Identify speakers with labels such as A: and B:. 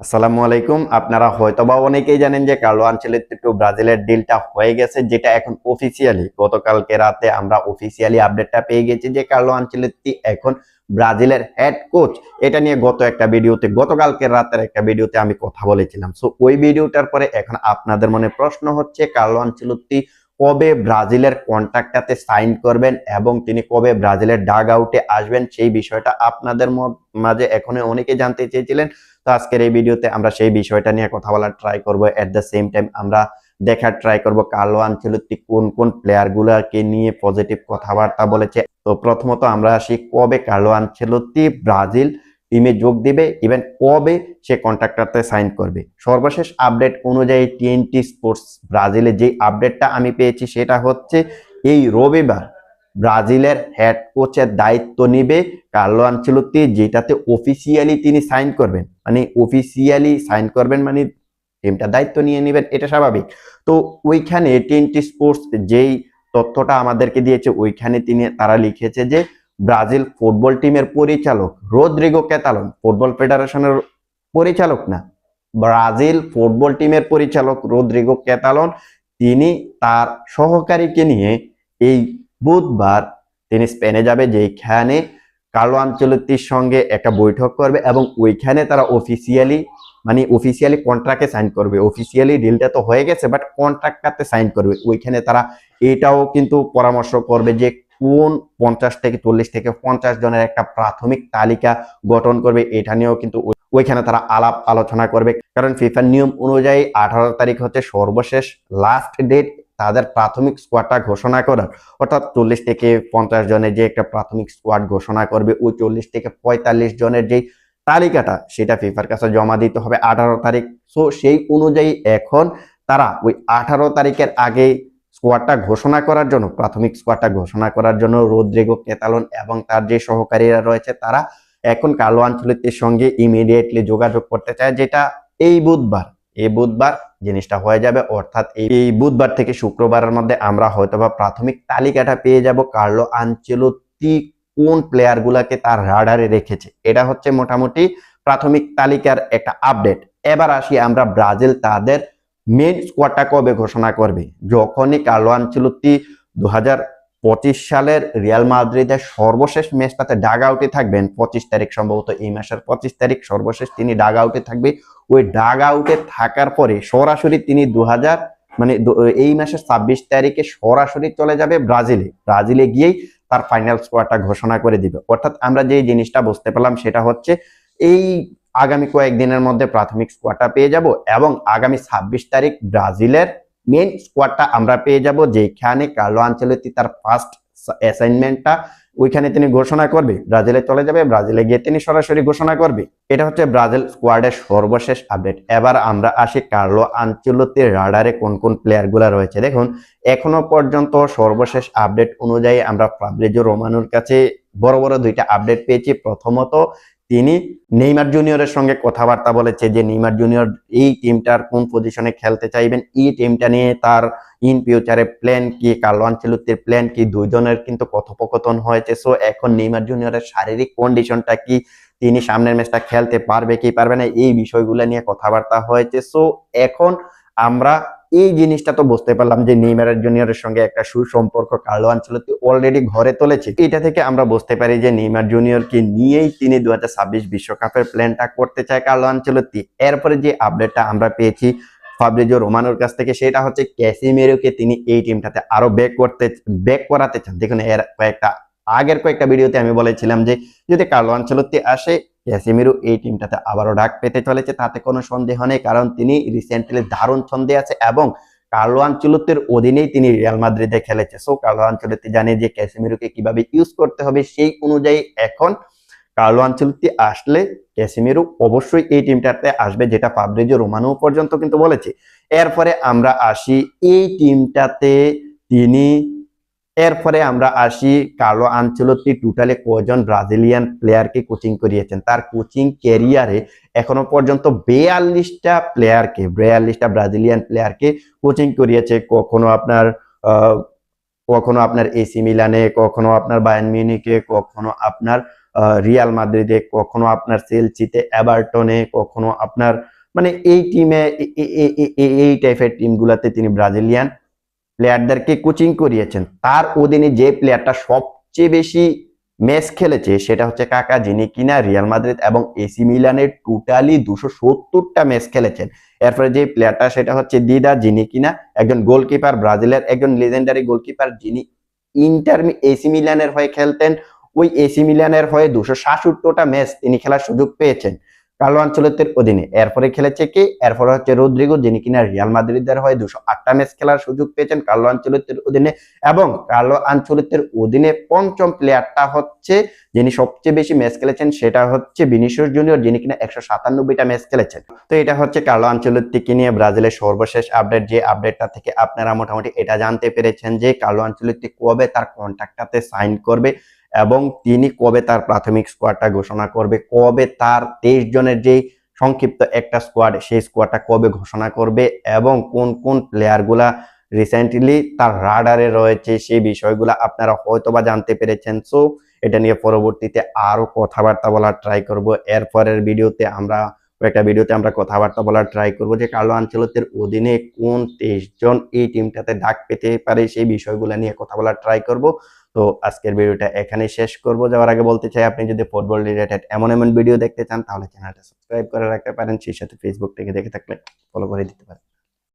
A: আসসালামু আলাইকুম। আপনারা হয়তোবা অনেকেই জানেন যে কার্লো আনচেলত্তি টু ব্রাজিলের ডিলটা হয়ে গেছে, যেটা এখন অফিসিয়ালি গতকালকে রাতে আমরা অফিসিয়ালি আপডেটটা পেয়ে গেছি যে কার্লো আনচেলত্তি এখন ব্রাজিলের হেড কোচ এটা নিয়ে গত একটা ভিডিওতে, গতকালকে রাতের একটা ভিডিওতে আমি কথা বলেছিলাম। সো ওই ভিডিওটার পরে এখন আপনাদের মনে প্রশ্ন হচ্ছে কার্লো আনচেলত্তি কবে ব্রাজিলের কন্ট্রাক্টটাতে সাইন করবেন এবং তিনি কবে ব্রাজিলের ডাগ আউটে আসবেন? সেই বিষয়টা আপনাদের মাঝে এখনও অনেকে জানতে চেয়েছিলেন। তো আজকের এই ভিডিওতে আমরা সেই বিষয়টা নিয়ে কথা বলার ট্রাই করব। এট দ্য সেম টাইম আমরা দেখার ট্রাই করব কার্লো আনচেলত্তি কোন কোন প্লেয়ারগুলোকে নিয়ে পজিটিভ কথাবার্তা বলেছে। তো প্রথমত আমরা আসি, কবে কার্লো আনচেলত্তি ব্রাজিল টিমে যোগ দিবে? ইভেন কবে সে কন্ট্রাক্টরতে সাইন করবে? সর্বশেষ আপডেট অনুযায়ী টিএনটি স্পোর্টস ব্রাজিলে যে আপডেটটা আমি পেয়েছি সেটা হচ্ছে, এই রবিবার ব্রাজিলের হেড কোচের দায়িত্ব নিবে কার্লো আনচেলত্তি, যেটাতে অফিসিয়ালি তিনি সাইন করবেন। মানে অফিসিয়ালি সাইন করবেন মানে টিমটা দায়িত্ব নিয়ে নেবেন, এটা স্বাভাবিক। তো ওইখানে টিএনটি স্পোর্টস যেই তথ্যটা আমাদেরকে দিয়েছে, ওইখানে তিনি, তারা লিখেছে যে ব্রাজিল ফুটবল টিমের পরিচালক রোদ্রিগো ক্যাতালন ফুটবল ফেডারেশনের পরিচালক না, ব্রাজিল ফুটবল টিমের পরিচালক রোদ্রিগো ক্যাতালন, তিনি তার সহকারীকে নিয়ে এই বুধবার তিনি স্পেনে যাবে যেখানে কার্লো আঞ্চলতির সঙ্গে একটা বৈঠক করবে এবং ওইখানে তারা অফিসিয়ালি মানে অফিসিয়ালি কন্ট্রাক্টে সাইন করবে। অফিসিয়ালি ডিলটা তো হয়ে গেছে বাট কন্ট্রাক্টটাতে সাইন করবে। ওইখানে তারা এটাও কিন্তু পরামর্শ করবে যে কোন পঞ্চাশ থেকে চল্লিশ থেকে পঞ্চাশ জনের একটা প্রাথমিক তালিকা গঠন করবে, এটা নিয়েও কিন্তু ওইখানে তারা আলাপ আলোচনা করবে। কারণ ফিফার নিয়ম অনুযায়ী আঠারো তারিখ হচ্ছে সর্বশেষ লাস্ট ডেট তাদের প্রাথমিক স্কোয়াডটা ঘোষণা করার। অর্থাৎ চল্লিশ থেকে পঞ্চাশ জনের যে একটা প্রাথমিক স্কোয়াড ঘোষণা করবে, ওই চল্লিশ থেকে পঁয়তাল্লিশ জনের যেই তালিকাটা, সেটা ফিফার কাছে জমা দিতে হবে আঠারো তারিখ। সো সেই অনুযায়ী এখন তারা ওই আঠারো তারিখের আগে স্কোয়াডটা ঘোষণা করার জন্য, প্রাথমিক স্কোয়াডটা ঘোষণা করার জন্য রোদ্রিগো কেতালন এবং তার যে সহকারীরা রয়েছে, তারা এখন কালো আঞ্চলিকের সঙ্গে ইমিডিয়েটলি যোগাযোগ করতে চায়, যেটা এই বুধবার এই বুধবার জিনিসটা হয়ে যাবে। অর্থাৎ এই বুধবার থেকে শুক্রবারের মধ্যে আমরা হয়তোবা প্রাথমিক তালিকাটা পেয়ে যাব। কার্লো আঞ্চলতি কোন প্লেয়ার গুলাকে তার রাডারে রেখেছে? এটা হচ্ছে মোটামুটি প্রাথমিক তালিকার একটা আপডেট। এবার আসি আমরা ব্রাজিল তাদের মেন স্কোয়াডটা কবে ঘোষণা করবে? যখনই কার্লো আঞ্চলতি দু পঁচিশ সালের রিয়াল মাদ্রিদের সর্বশেষ ম্যাচটাতে ডাগ আউটে থাকবেন পঁচিশ তারিখ সম্ভবত এই মাসের পঁচিশ তারিখ সর্বশেষ তিনি ডাগ আউটে থাকবে। ওই ডাগ আউটে থাকার পরে সরাসরি তিনি দু হাজার মানে এই মাসের ছাব্বিশ তারিখে সরাসরি চলে যাবে ব্রাজিলে। ব্রাজিলে গিয়েই তার ফাইনাল স্কোয়াডটা ঘোষণা করে দিবে। অর্থাৎ আমরা যে জিনিসটা বুঝতে পারলাম সেটা হচ্ছে এই আগামী কয়েকদিনের মধ্যে প্রাথমিক স্কোয়াডটা পেয়ে যাব এবং আগামী ছাব্বিশ তারিখ ব্রাজিলের মেন স্কোয়াডটা আমরা পেয়ে যাব, যেখানে কার্লো আঞ্চলতি তার ফার্স্ট অ্যাসাইনমেন্টটা ওইখানে তিনি ঘোষণা করবে, ব্রাজিলে চলে যাবে, ব্রাজিলে গিয়ে তিনি সরাসরি ঘোষণা করবে। এটা হচ্ছে ব্রাজিল স্কোয়াডের সর্বশেষ আপডেট এবার আমরা আসি কার্লো আঞ্চলতির রাডারে কোন কোন প্লেয়ারগুলা রয়েছে। দেখুন, এখনও পর্যন্ত সর্বশেষ আপডেট অনুযায়ী আমরা ফাব্রিজো রোমানোর কাছে বড় বড় দুইটা আপডেট পেয়েছি। প্রথমত তিনি নেইমার জুনিয়রের সঙ্গে কথাবার্তা বলেছে যে নেইমার জুনিয়র এই টিমটার কোন পজিশনে খেলতে চাইবেন? এই টিমটা নিয়ে তার ইন ফিউচারে প্ল্যান কি? কার্লো আনচেলত্তির প্ল্যান কি? দুইজনের কিন্তু কথোপকথন হয়েছে। সো এখন নেইমার জুনিয়রের শারীরিক কন্ডিশনটা কি? তিনি সামনের ম্যাচটা খেলতে পারবে কি পারবে না? এই বিষয়গুলো নিয়ে কথাবার্তা হয়েছে। সো এখন আমরা এই জিনিসটা তো বুঝতে পারলাম যে নেইমারের জুনিয়রের সঙ্গে একটা সুসম্পর্ক কার্লো আনচেলত্তি অলরেডি ঘরে তুলেছে। এটা থেকে আমরা বুঝতে পারি যে নেইমার জুনিয়রকে নিয়েই তিনি দু বিশ্বকাপের প্ল্যানটা করতে চায় কার্লো আনচেলত্তি। এরপরে যে আপডেটটা আমরা পেয়েছি ফাব্রিজো রোমানোর কাছ থেকে, সেটা হচ্ছে ক্যাসিমেরোকে তিনি এই টিমটাতে আরও ব্যাক করতে ব্যাক করাতে চান। দেখুন, এর কয়েকটা, আগের কয়েকটা ভিডিওতে আমি বলেছিলাম যে যদি কার্লো আনচেলত্তি আসে ক্যাসিমেরো এই টিমটাতে আবারও ডাক পেতে চলেছে, তাতে কোনো সন্দেহ নেই, কারণ তিনি রিসেন্টলি দারুণ ছন্দে আছে এবং কার্লো আনচেলত্তির অধীনেই তিনি রিয়াল মাদ্রিদে খেলেছে। সো কার্লো আনচেলত্তি জানে যে ক্যাসিমেরোকে কীভাবে ইউজ করতে হবে, সেই অনুযায়ী এখন কার্লো আনচেলত্তি আসলে ক্যাসিমেরো অবশ্যই এই টিমটাতে আসবে, যেটা ফাব্রিজো রোমানো পর্যন্ত কিন্তু বলেছে। এরপরে আমরা আসি, এই টিমটাতে তিনি এরপরে আমরা আসি কার্লো আঞ্চলতি টোটালে কজন ব্রাজিলিয়ান প্লেয়ারকে কোচিং করিয়েছেন? তার কোচিং ক্যারিয়ারে এখনও পর্যন্ত বেয়াল্লিশটা প্লেয়ারকে বেয়াল্লিশটা ব্রাজিলিয়ান প্লেয়ারকে কোচিং করিয়েছে। কখনো আপনার কখনো আপনার এসি মিলানে কখনো আপনার বায়ান মিউনিকে কখনো আপনার রিয়াল মাদ্রিদে কখনো আপনার সেলসিতে এভারটনে কখনো আপনার মানে এই টিমে এই টাইপের টিমগুলোতে তিনি ব্রাজিলিয়ান প্লেয়ারদেরকে কোচিং করিয়েছেন। তার অধীনে যে প্লেয়ারটা সবচেয়ে বেশি ম্যাচ খেলেছে সেটা হচ্ছে কাকা, যিনি কিনা রিয়াল মাদ্রিদ এবং এসি মিলানের টোটালি দুশো সত্তরটা ম্যাচ খেলেছেন। এরপরে যে প্লেয়ারটা সেটা হচ্ছে দিদা, যিনি কিনা একজন গোলকিপার ব্রাজিলের একজন লেজেন্ডারি গোলকিপার যিনি ইন্টার এসি মিলানের হয়ে খেলতেন। ওই এসি মিলানের হয়ে দুশো সাতষট্টিটা ম্যাচ তিনি খেলার সুযোগ পেয়েছেন। কার্লো আঞ্চলতের অধীনে। এরপরে খেলেছে কে? এরপরে হচ্ছে রদ্রিগো, যিনি কিনা রিয়াল মাদ্রিদের হয়ে দুশো আটটা ম্যাচ খেলার সুযোগ পেয়েছেন কার্লো আঞ্চলতের অধীনে। এবং কার্লো আঞ্চলতের অধীনে পঞ্চম প্লেয়ারটা হচ্ছে যিনি সবচেয়ে বেশি ম্যাচ খেলেছেন, সেটা হচ্ছে বিনিশিয়াস জুনিয়র, যিনি কিনা একশো সাতানব্বইটা ম্যাচ খেলেছেন। তো এটা হচ্ছে কার্লো আঞ্চলত্তিকে নিয়ে ব্রাজিলের সর্বশেষ আপডেট যে আপডেটটা থেকে আপনারা মোটামুটি এটা জানতে পেরেছেন যে কার্লো আঞ্চলত্তি কবে তার কন্ট্রাক্টটাতে সাইন করবে। এবং তিনি কবে তার প্রাথমিক স্কোয়াডটা ঘোষণা করবে, কবে তার তেইশ জনের যে সংক্ষিপ্ত একটা স্কোয়াড সেই স্কোয়াডটা কবে ঘোষণা করবে এবং কোন কোন প্লেয়ারগুলা রিসেন্টলি তার রাডারে রয়েছে সেই বিষয়গুলো আপনারা হয়তোবা জানতে পেরেছেন। সো এটা নিয়ে পরবর্তীতে আরও কথাবার্তা বলার ট্রাই করব। এরপরের ভিডিওতে আমরা একটা ভিডিওতে আমরা কথাবার্তা বলার ট্রাই করব যে কার্লো আঞ্চলতের অধীনে কোন তেইশ জন এই টিমটাতে ডাক পেতে পারে সেই বিষয়গুলো নিয়ে কথা বলার ট্রাই করব। তো আজকের ভিডিওটা এখানে শেষ করব। যাওয়ার আগে বলতে চাই, আপনি যদি ফুটবল রিলেটেড এমন এমন ভিডিও দেখতে চান, তাহলে চ্যানেলটা সাবস্ক্রাইব করে রাখতে পারেন। সেই সাথে ফেসবুক থেকে দেখে থাকলে ফলো করে দিতে পারেন।